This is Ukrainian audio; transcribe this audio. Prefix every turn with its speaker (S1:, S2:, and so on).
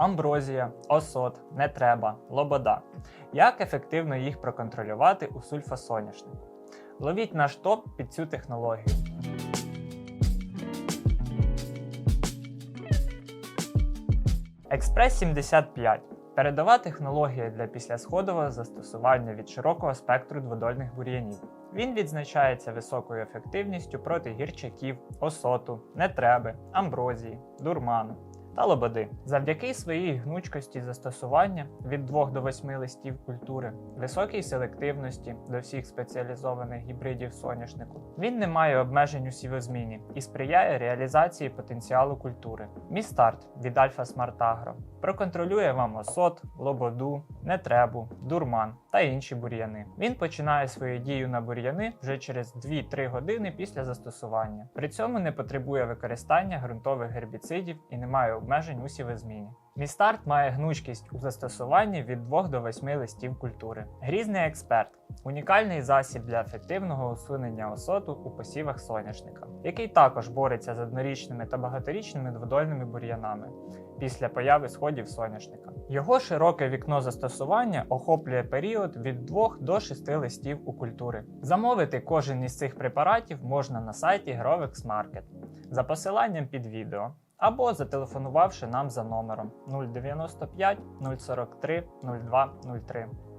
S1: амброзія, осот, не треба, лобода. Як ефективно їх проконтролювати у сульфасоняшнику? Ловіть наш топ під цю технологію. Експрес 75 передова технологія для післясходового застосування від широкого спектру дводольних бур'янів. Він відзначається високою ефективністю проти гірчаків, осоту, нетреби, амброзії, дурману та лободи. Завдяки своїй гнучкості застосування від 2 до 8 листів культури, високій селективності до всіх спеціалізованих гібридів соняшнику. Він не має обмежень у сівозміні і сприяє реалізації потенціалу культури. Містарт від Альфа Смарт Агро проконтролює вам осот, лободу, нетребу, дурман та інші бур'яни. Він починає свою дію на бур'яни вже через 2-3 години після застосування. При цьому не потребує використання ґрунтових гербіцидів і не має обмежень у сівозміні. Містарт має гнучкість у застосуванні від 2 до 8 листів культури. Грізний експерт унікальний засіб для ефективного усунення осоту у посівах соняшника, який також бореться з однорічними та багаторічними дводольними бур'янами після появи сходів соняшника. Його широке вікно застосування охоплює період від 2 до 6 листів у культури. Замовити кожен із цих препаратів можна на сайті Grovex Market за посиланням під відео або зателефонувавши нам за номером 095 043 0203.